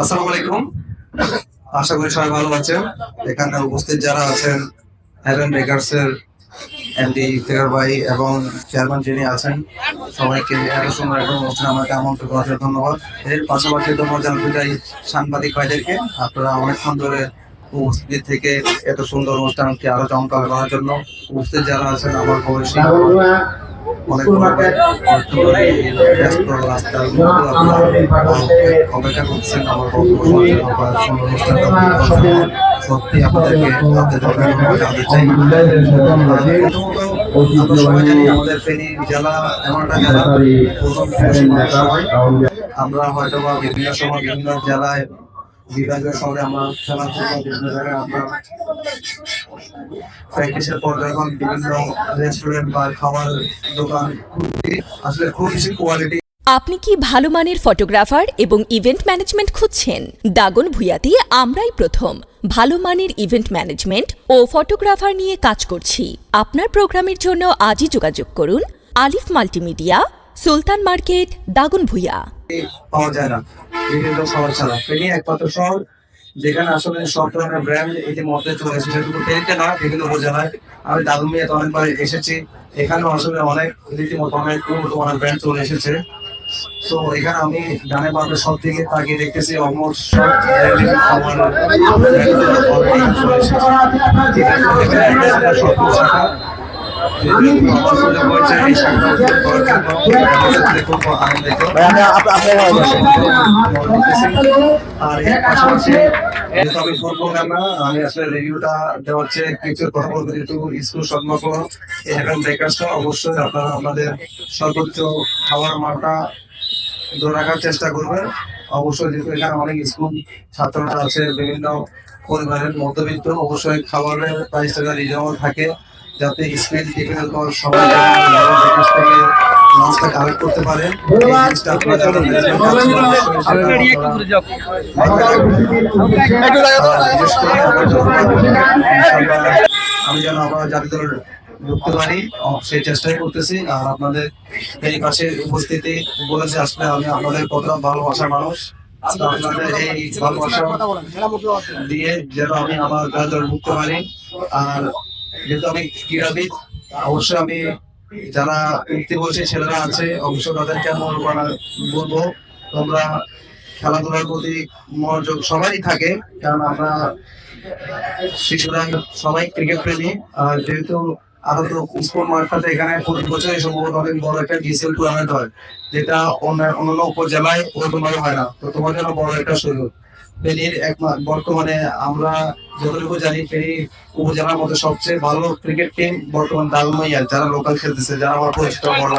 আসসালামু আলাইকুম। আশা করি সবাই ভালো আছেন। এখানে উপস্থিত যারা আছেন হ্যাভেন বেকার্সের এমডি ইফতেখার ভাই এবং চেয়ারম্যান যিনি আছেন, সবাইকে এত সুন্দর একটা অনুষ্ঠান আমাকে আমন্ত্রণ করার জন্য ধন্যবাদ। এর পাশাপাশি ধন্যবাদ জানাতে চাই সাংবাদিক ভাইদেরকে, আপনারা অনেকক্ষণ ধরে উপস্থিত থেকে এত সুন্দর অনুষ্ঠানকে আরও চমৎকার করার জন্য উপস্থিত যারা আছেন, আমার বয়সী অনেক ব্যস্ত রাস্তার মধ্যে আপনারা অপেক্ষা করছেন আমার। সত্যি আপনাদেরকে আপনাদের ধন্যবাদ চাই আমরা সবাই জানি আমাদের ফেনী জেলা এমন একটা হয়। আমরা হয়তো বা বিভিন্ন সময় বিভিন্ন জেলায় বিভাগীয় শহরে আমরা খেলাধুলা বিভিন্ন জায়গায় আমরা প্র্যাকটিসের পর বিভিন্ন রেস্টুরেন্ট বা খাবার দোকান আসলে খুব বেশি কোয়ালিটি আপনি কি ভালো মানের ফটোগ্রাফার এবং ইভেন্ট ম্যানেজমেন্ট খুঁজছেন? দাগন ভুয়াতে আমরাই প্রথম। ভালো মানের ইভেন্ট ম্যানেজমেন্ট ও ফটোগ্রাফার নিয়ে কাজ করছি। আপনার প্রোগ্রামের জন্য আজই যোগাযোগ করুন। Alif multimedia Sultan market Dagon Bhuiya. পাওয়া যায় না। বিভিন্ন শহর ছাড়া। ফেনী একমাত্র শহর, যেখানে আসলে সব ধরনের ব্র্যান্ড ইতিমধ্যে চলে এসেছে। শুধু ফেনীতে না, বিভিন্ন উপজেলায়। আমি দাদুমিয়াতে অনেকবার এসেছি। এখানেও আসলে অনেক রীতিমতো অনেক মানের ব্র্যান্ড চলে এসেছে। তো এখানে আমি ডানে বামে সব দিকে তাকিয়ে দেখতেছি অলমোস্ট সব এসেছে। আর এর পাশাপাশি আমি ফোন করলাম না আমি আসলে রিভিউটা কিছু কথা যেহেতু স্কুল এখন অবশ্যই আপনারা আপনাদের সর্বোচ্চ খাবার মানটা ধরে রাখার চেষ্টা করবেন। অবশ্যই যেহেতু এখানে অনেক স্কুল ছাত্ররা আছে বিভিন্ন পরিবারের মধ্যবিত্ত অবশ্যই খাবারের প্রাইসটা রিজনেবল থাকে যাতে স্কুল টিফিনের পর সবাই ভালো থেকে লাঞ্চটা কালেক্ট করতে পারে। আপনারা আমি যেন আমার জাতীয় দলের ঢুকতে পারি সেই চেষ্টাই করতেছি। আর আপনাদের এই পাশে উপস্থিতি বলেছে আসলে আমি আপনাদের কতটা ভালোবাসার মানুষ। আপনাদের এই ভালোবাসা দিয়ে যেন আমি আমার দলে ঢুকতে পারি। আর যেহেতু আমি ক্রীড়াবিদ, অবশ্যই আমি যারা উঠতে বসে ছেলেরা আছে, অবশ্যই তাদেরকে বলব। তোমরা খেলাধুলার প্রতি মনোযোগ সবাই থাকে, কারণ আমরা শিশুরা সবাই ক্রিকেট প্রেমী। আর যেহেতু আরও তো স্পোর্ট মার্কাতে এখানে প্রতি বছরই সম্ভবত অনেক বড় একটা ডিসিএল টুর্নামেন্ট হয়, যেটা অন্য- অন্যান্য উপজেলায় ওরকমভাবে হয় না। তো তোমার জন্য বড় একটা সুযোগ। ফেনীর বর্তমানে আমরা যতটুকু জানি, ফেনী উপজেলার মধ্যে সবচেয়ে ভালো ক্রিকেট টিম বর্তমান দালমাইয়া যারা লোকাল খেলতেছে, যারা আমার পরিচিত বড়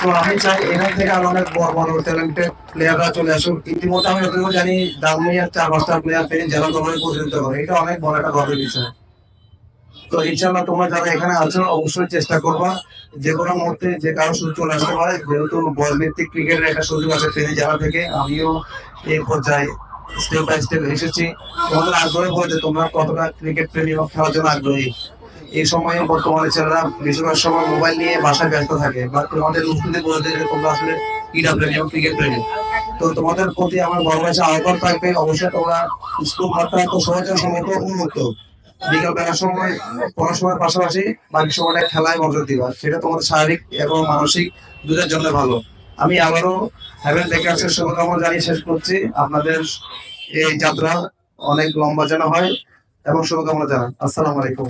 তো আমি চাই এখান থেকে আরও অনেক বড় বড় ট্যালেন্টেড প্লেয়াররা চলে আসুক। ইতিমধ্যে আমি যতটুকু জানি দালমাইয়ার চার পাঁচটা প্লেয়ার ফেনী জেলা দলের পরিচিত করে। এটা অনেক বড় একটা গর্বের বিষয়। তো ইনশাল্লাহ তোমরা যারা এখানে আছো, অবশ্যই চেষ্টা করবা। যে কোনো মুহূর্তে যে কারও সুযোগ চলে আসতে পারে, যেহেতু বল ভিত্তিক ক্রিকেটের একটা সুযোগ আছে ফেনী জেলা থেকে, আমিও এই পর্যায়ে স্টেপ বাই স্টেপ এসেছি। তোমাদের আগ্রহ বলতে তোমরা কতটা ক্রিকেট প্রেমী এবং খেলার জন্য আগ্রহী। এই সময়ে বর্তমানে ছেলেরা বেশিরভাগ সময় মোবাইল নিয়ে বাসায় ব্যস্ত থাকে। বা তোমাদের উপস্থিতি বলতে তোমরা আসলে ক্রীড়া প্রেমী এবং ক্রিকেট প্রেমী। তো তোমাদের প্রতি আমার ভাইসা আহ্বান থাকবে। অবশ্যই তোমরা স্কুল মাত্রা তো জন্য সম্ভবত উন্মুক্ত। বিকাল বেলার সময় পড়াশোনার পাশাপাশি বাকি সময়টা খেলায় মনোযোগ দিবা। সেটা তোমাদের শারীরিক এবং মানসিক দুটোর জন্য ভালো। আমি আবারও হ্যাভেন বেকার্সের শুভকামনা জানিয়ে শেষ করছি। আপনাদের এই যাত্রা অনেক লম্বা যেন হয় এবং শুভকামনা জানান। আসসালামু আলাইকুম।